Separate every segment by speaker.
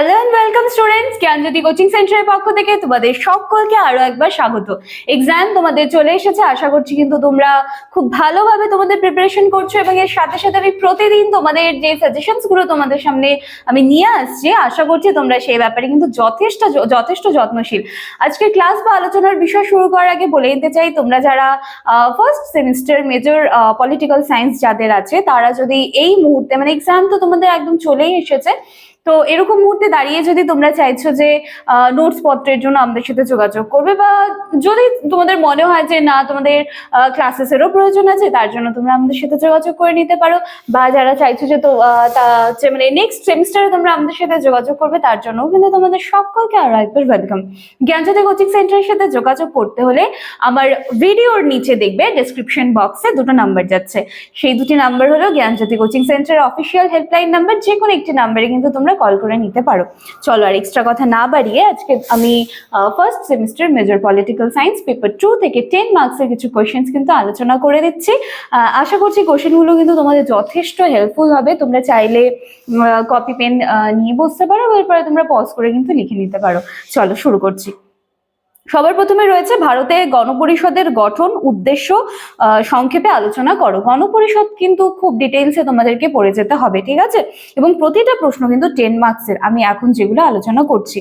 Speaker 1: Hello and welcome students Gyanjyoti coaching সেন্টারের পক্ষ থেকে তোমাদের সকলকে আরও একবার স্বাগত। এক্সাম তোমাদের চলে এসেছে, আশা করছি কিন্তু তোমরা খুব ভালোভাবে তোমাদের প্রিপারেশন করছ এবং এর সাথে সাথে আমি প্রতিদিন তোমাদের যে সাজেশনসগুলো তোমাদের সামনে আমি নিয়ে আসছি, আশা করছি তোমরা সেই ব্যাপারে কিন্তু যথেষ্ট যথেষ্ট যত্নশীল। আজকে ক্লাস বা আলোচনার বিষয় শুরু করার আগে বলে দিতে চাই, তোমরা যারা first semester major political science যাদের আছে, তারা যদি এই মুহূর্তে মানে এক্সাম তো তোমাদের একদম চলেই এসেছে তো এরকম মুহূর্তে দাঁড়িয়ে যদি তোমরা চাইছো যে নোটস পত্রের জন্য আমাদের সাথে যোগাযোগ করবে বা যদি তোমাদের মনে হয় যে না, তোমাদের ক্লাসেসেরও প্রয়োজন আছে, তার জন্য তোমরা আমাদের সাথে যোগাযোগ করে নিতে পারো। বা যারা চাইছো যে তো মানে নেক্সট সেমিস্টারে তোমরা আমাদের সাথে যোগাযোগ করবে, তার জন্য কিন্তু তোমাদের সকলকে আরও একবার ওয়েলকাম জ্ঞানজ্যোতি কোচিং সেন্টারের সাথে যোগাযোগ করতে হলে আমার ভিডিওর নিচে দেখবে ডেসক্রিপশন বক্সে দুটো নাম্বার যাচ্ছে। সেই দুটি নাম্বার হলো জ্ঞানজ্যোতি কোচিং সেন্টারের অফিসিয়াল হেল্পলাইন নাম্বার যে কোনো একটি নাম্বারে কিন্তু তোমরা কল করে নিতে পারো। চলো আর এক্সট্রা কথা না বাড়িয়ে আজকে আমি first semester major political science paper two থেকে টেন মার্কসের কিছু কোয়েশ্চেন্স কিন্তু আলোচনা করে দিচ্ছি। আশা করছি কোয়েশ্চেনগুলো কিন্তু তোমাদের যথেষ্ট হেল্পফুল হবে। তোমরা চাইলে কপি পেন নিয়ে বসতে পারো, এরপরে তোমরা পজ করে কিন্তু লিখে নিতে পারো। চলো শুরু করছি। সবার প্রথমে রয়েছে ভারতে গণপরিষদের গঠন, উদ্দেশ্য সংক্ষেপে আলোচনা করো। গণপরিষদ কিন্তু খুব ডিটেলসে তোমাদেরকে পড়ে যেতে হবে, ঠিক আছে? এবং প্রতিটা প্রশ্ন কিন্তু টেন মার্কসের আমি এখন যেগুলো আলোচনা করছি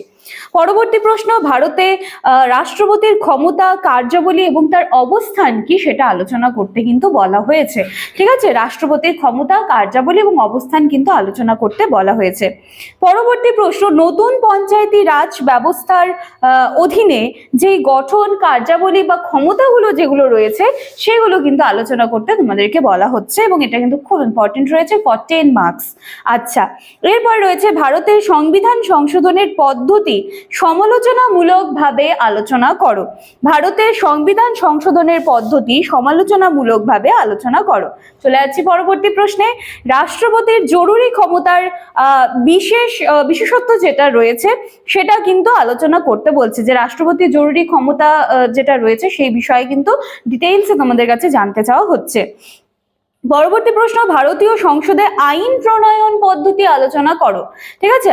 Speaker 1: পরবর্তী প্রশ্ন, ভারতে রাষ্ট্রপতির ক্ষমতা, কার্যাবলী এবং তার অবস্থান কি সেটা আলোচনা করতে কিন্তু বলা হয়েছে। ঠিক আছে? রাষ্ট্রপতির ক্ষমতা, কার্যাবলী এবং অবস্থান কিন্তু আলোচনা করতে বলা হয়েছে। পরবর্তী প্রশ্ন, নতুন পঞ্চায়েতি রাজ ব্যবস্থার অধীনে যে গঠন, কার্যাবলী বা ক্ষমতাগুলো যেগুলো রয়েছে, সেগুলো কিন্তু আলোচনা করতে তোমাদেরকে বলা হচ্ছে এবং এটা কিন্তু খুব ইম্পর্টেন্ট রয়েছে ফর টেন মার্কস আচ্ছা এরপর রয়েছে ভারতের সংবিধান সংশোধনের পদ্ধতি সমালোচনামূলকভাবে আলোচনা করো। ভারতের সংবিধান সংশোধনের পদ্ধতি সমালোচনামূলকভাবে আলোচনা করো। চলে যাচ্ছি পরবর্তী প্রশ্নে। রাষ্ট্রপতির জরুরি ক্ষমতার বিশেষ বিশেষত্ব যেটা রয়েছে, সেটা কিন্তু আলোচনা করতে বলছে যে রাষ্ট্রপতির জরুরি ক্ষমতা যেটা রয়েছে, সেই বিষয়ে কিন্তু ডিটেইলসে তোমাদের কাছে জানতে চাওয়া হচ্ছে। পরবর্তী প্রশ্ন, ভারতীয় সংসদে আইন প্রণয়ন পদ্ধতি আলোচনা করো। ঠিক আছে?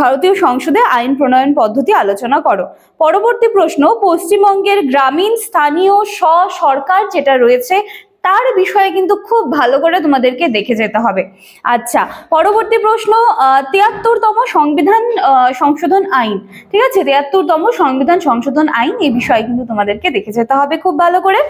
Speaker 1: ভারতীয় সংসদে আইন প্রণয়ন পদ্ধতি আলোচনা করো। পরবর্তী প্রশ্ন, পশ্চিমবঙ্গের গ্রামীণ স্থানীয় স্ব সরকার যেটা রয়েছে তার বিষয়ে কিন্তু খুব ভালো করে তোমাদেরকে দেখে যেতে হবে। আচ্ছা পরবর্তী প্রশ্ন তিয়াত্তরতম সংবিধান সংশোধন আইন। ঠিক আছে? তিয়াত্তরতম সংবিধান, সংশোধন আইন এই বিষয়ে কিন্তু তোমাদেরকে দেখে যেতে হবে খুব ভালো করে।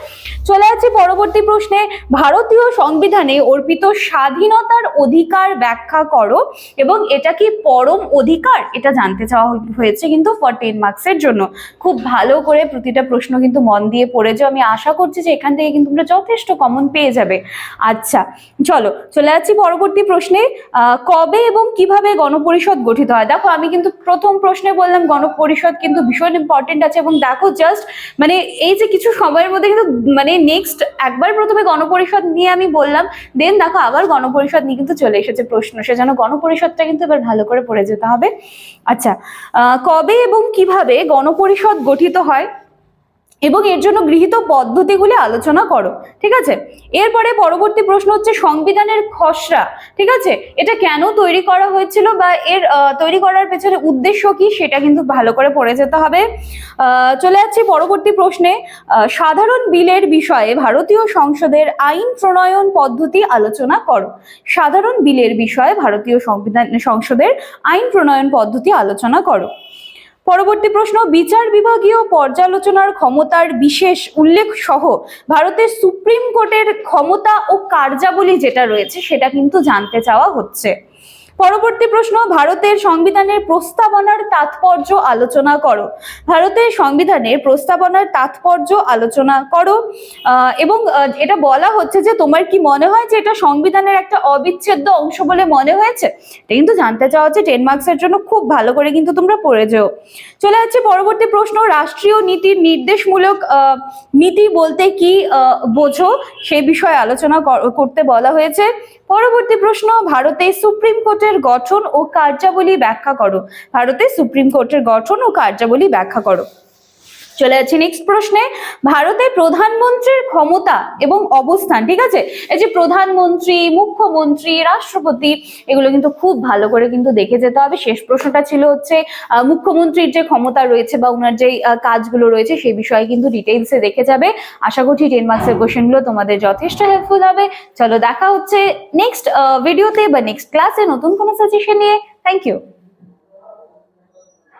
Speaker 1: চলে যাচ্ছি পরবর্তী প্রশ্নে। ভারতীয় সংবিধানে অর্পিত স্বাধীনতার অধিকার ব্যাখ্যা করো এবং এটা কি পরম অধিকার? এটা জানতে চাওয়া হয়েছে কিন্তু ফর টেন মার্কসের জন্য। খুব ভালো করে প্রতিটা প্রশ্ন কিন্তু মন দিয়ে পড়ে যাও। আমি আশা করছি যে এখান থেকে কিন্তু তোমরা যথেষ্ট কমন পেয়ে যাবে। আচ্ছা চলো, চলে যাচ্ছি পরবর্তী প্রশ্নে। কবে এবং কীভাবে গণপরিষদ গঠিত হয়? দেখো, আমি কিন্তু প্রথম প্রশ্নে বললাম গণপরিষদ কিন্তু ভীষণ ইম্পর্টেন্ট আছে এবং দেখো জাস্ট মানে এই যে কিছু সময়ের মধ্যে কিন্তু মানে নেক্সট একবার প্রথমে গণপরিষদ নিয়ে আমি বললাম দেন দেখো আবার গণপরিষদ নিয়ে কিন্তু চলে এসেছে প্রশ্ন। সেজন্য গণপরিষদটা কিন্তু এবার ভালো করে পড়ে যেতে হবে। আচ্ছা কবে এবং কীভাবে গণপরিষদ গঠিত হয়? এবং এর জন্য গৃহীত পদ্ধতিগুলি আলোচনা করো, ঠিক আছে? এরপরে পরবর্তী প্রশ্ন হচ্ছে সংবিধানের খসড়া, ঠিক আছে? এটা কেন তৈরি করা হয়েছিল বা এর তৈরি করার পেছনে উদ্দেশ্য কি সেটা কিন্তু ভালো করে পড়ে যেতে হবে। চলে যাচ্ছি পরবর্তী প্রশ্নে। সাধারণ বিলের বিষয়ে ভারতীয় সংসদের আইন প্রণয়ন পদ্ধতি আলোচনা করো। সাধারণ বিলের বিষয়ে ভারতীয় সংবিধান, সংসদের আইন প্রণয়ন পদ্ধতি আলোচনা করো। পরবর্তী প্রশ্ন, বিচার বিভাগীয় পর্যালোচনার ক্ষমতার বিশেষ উল্লেখ সহ ভারতের সুপ্রিম কোর্টের ক্ষমতা ও কার্যাবলী যেটা রয়েছে সেটা কিন্তু জানতে চাওয়া হচ্ছে। পরবর্তী প্রশ্ন, ভারতের সংবিধানের প্রস্তাবনার তাৎপর্য আলোচনা করো। ভারতের সংবিধানের প্রস্তাবনার তাৎপর্য আলোচনা করো এবং এটা বলা হচ্ছে যে তোমার কি মনে হয় যে এটা সংবিধানের একটা অবিচ্ছেদ্য অংশ বলে মনে হয়েছে? এটা কিন্তু জানতে চাওয়া হচ্ছে টেন মার্কসের জন্য খুব ভালো করে কিন্তু তোমরা পড়ে যেও। চলে যাচ্ছে পরবর্তী প্রশ্ন, রাষ্ট্রীয় নীতির নির্দেশমূলক নীতি বলতে কি বোঝো? সে বিষয়ে আলোচনা কর- করতে বলা হয়েছে। পরবর্তী প্রশ্ন, ভারতে সুপ্রিম কোর্টের গঠন ও কার্যাবলী ব্যাখ্যা করো। ভারতের সুপ্রিম কোর্টের গঠন ও কার্যাবলী ব্যাখ্যা করো। চলে যাচ্ছি নেক্সট প্রশ্নে ভারতের প্রধানমন্ত্রীর ক্ষমতা এবং অবস্থান, ঠিক আছে? এই যে প্রধানমন্ত্রী, মুখ্যমন্ত্রী, রাষ্ট্রপতি, এগুলো কিন্তু খুব ভালো করে কিন্তু দেখে যেতে হবে। শেষ প্রশ্নটা ছিল হচ্ছে মুখ্যমন্ত্রীর যে ক্ষমতা রয়েছে বা ওনার যে কাজগুলো রয়েছে সেই বিষয়ে কিন্তু ডিটেলসে দেখে যাবে। আশা করছি টেন মার্কসের কোশ্চেনগুলো তোমাদের যথেষ্ট হেল্পফুল হবে। চলো দেখা হচ্ছে নেক্সট ভিডিওতে বা নেক্সট ক্লাসে নতুন কোনো সাজেশন নিয়ে। Thank you